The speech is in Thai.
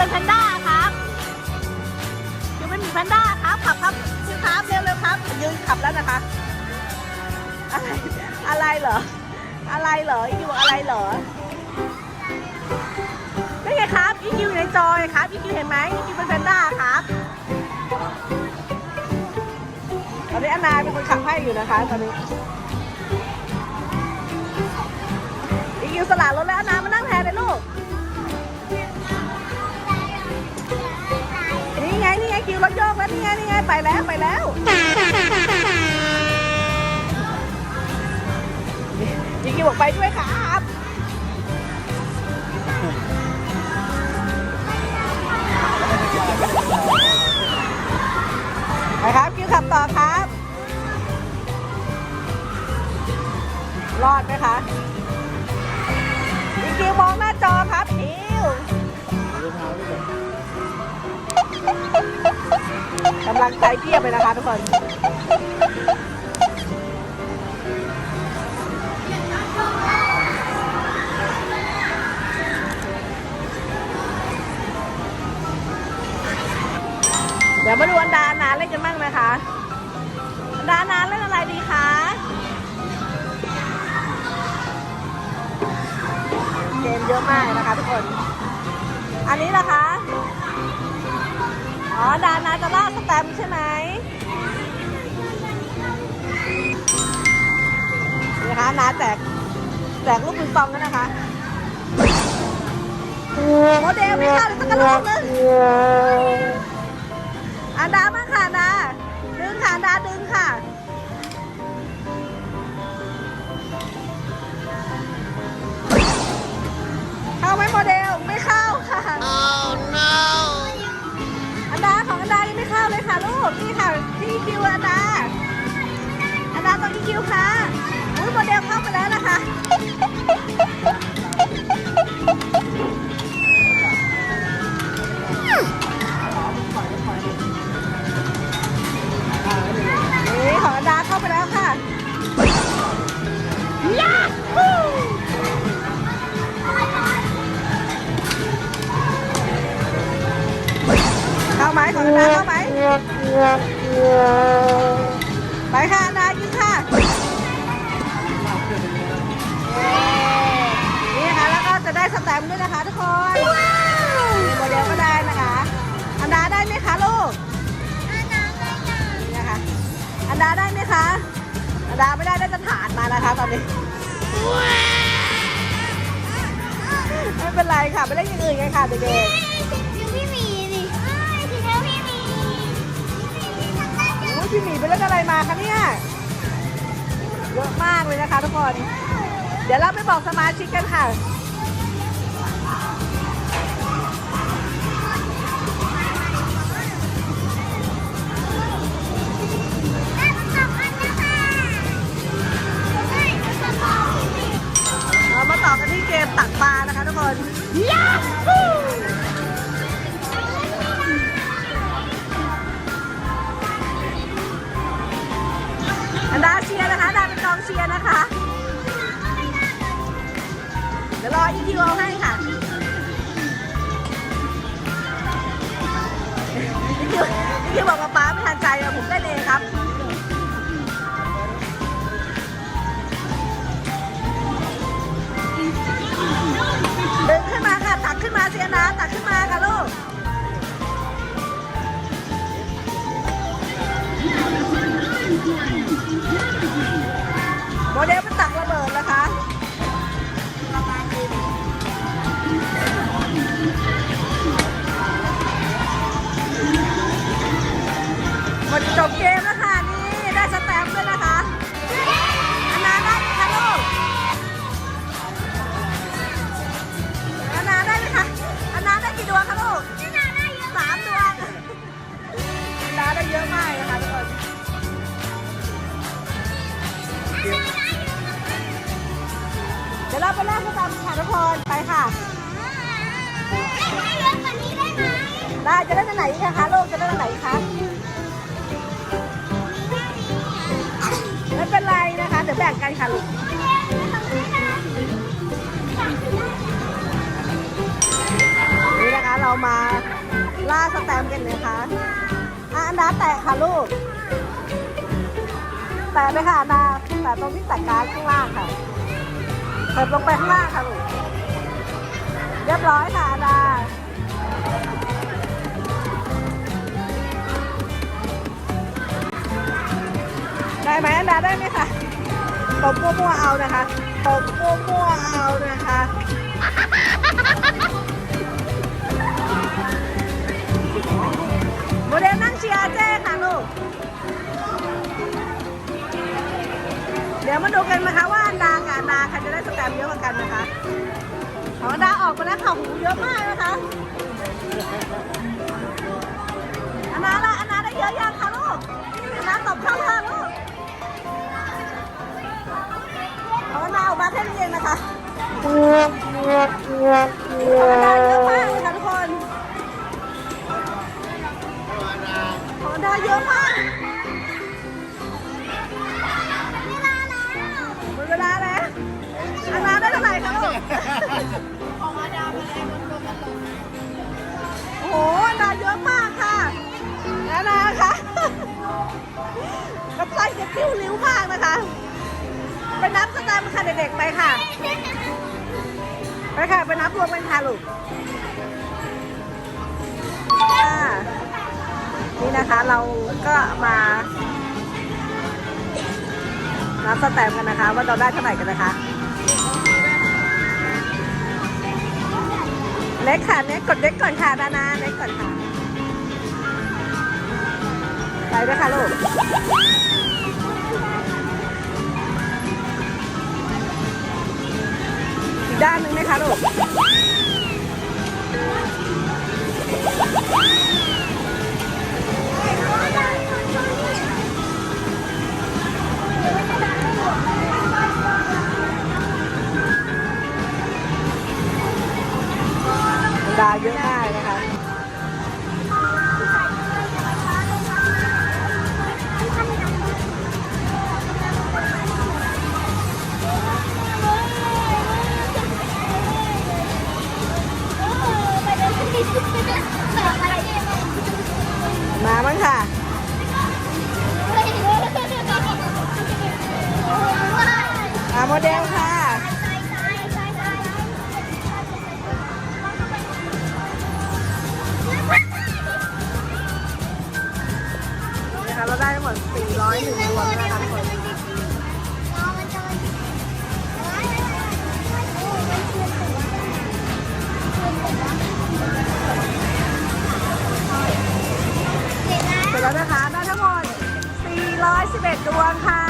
เป็นแพนด้าครับยูเไม่มีแพนด้าครับขับครับคือครับเร็วเร็วครับยืนขับแล้วนะคะ อะไรอะไรเหรอ อะไรเหรออียิวอะไรเหรอไม่ไงครับอีคิวในจอยครับอีคิวเห็นไหมอีคิวเป็นแพนด้าครับตอนนี้อนนาเป็นคนขับให้อยู่นะคะตอนนี้อีคิวสลัดรถแล้วอนนามานั่ รถโยกแล้วนี่ไงนี่ไงไปแล้วไปแล้วนี่คิวบอกไปด้วยครับไปครับคิวขับต่อครับ รอดไหมคะอีคิวมองหน้าจอครับคิวำลังใจเพียบเลยนะคะทุกคนเดี๋ยวมาดูอันดาอันาเล่นกันบ้างนะคะ อันดาอันนาเล่นอะไรดีคะเกมเยอะมากนะคะทุกคน อันนี้นะคะ อ๋อ ดานาจะล่าสแตมใช่ไหมนี่นะคะนาแจกแจกลูกปิงปองกันนะคะ โอเดลไม่เข้าเลยสักกระลูกนึงอันดามาค่ะนาดึงค่ะนดาดึงค่ะ คิวค่ะอุ้ยโมเดลเข้าไปแล้วนะคะนี่ของอันดาเข้าไปแล้วค่ะยาฮูเข้าไหมของอันดาเข้าไหมไปค่ะ ไม่เป็นไรค่ะ ไปเล่นอย่างอื่นกันค่ะเด็กๆโอ้ยพี่หมีไปเล่นอะไรมาคะเนี่ย เยอะมากเลยนะคะทุกคน เดี๋ยวเราไปบอกสมาชิกกันค่ะ เกมตักปลานะคะทุกคนยาฮูอันดาเชียร์นะคะดาเป็นกองเชียร์นะคะ เดี๋ยวรออีกทีเอาให้ ไปแลกสแตมป์ค่ะทุกคนไปค่ะได้จะได้ตัวไหนอีกคะลูกจะได้ตัวไหนอีกคะไม่เป็นไรนะคะเดี๋ยวแบ่งกันค่ะลูกนี่นะคะเรามาล่าสแตมป์กันเลยค่ะอะอันดาแตะค่ะลูกแต่เลยค่ะนาแต่ตรงที่แต่งการดข้างล่างค่ะ เปิดลงไปข้างล่างค่ะลูก เรียบร้อยค่ะนาได้ไหมอันดาได้ไหมคะตบมั่วๆเอานะคะตบมั่วๆเอานะคะโมเดลนั่งเชียร์เจ้ค่ะลูก เดี๋ยวมาดูกันนะคะว่า นดากับอันดาใครจะได้สแตมป์เยอะกว่ากันนะคะของอันดาออกมาแล้วค่ะหูเยอะมากนะคะอันดาละอันดาได้เยอะยังคะลูกอันดาตบเข้าค่ะลูกของอันดาออกมาแค่นี้เองนะคะของอันดาเยอะมากเลยค่ะทุกคนของดาเยอะมาก คิ้วริ้วมากนะคะไปนับสแตมป์ค่ะเด็กๆไปค่ะไปค่ะไปนับรวมกันค่ะลูกนี่นะคะเราก็มานับสแตมป์กันนะคะ ว่าเราได้เท่าไหร่กันนะคะ เล็กค่ะเล็กกดเล็กก่อนค่ะนานาเล็กก่อนค่ะ ไปด้วยค่ะลูก อีกด้านหนึ่งไหมคะลูกดาเยอะมาก มาบ้างค่ะ อาโมเดลค่ะ นะคะเราได้ทั้งหมด401รวมนะคะ 51 ดวงค่ะ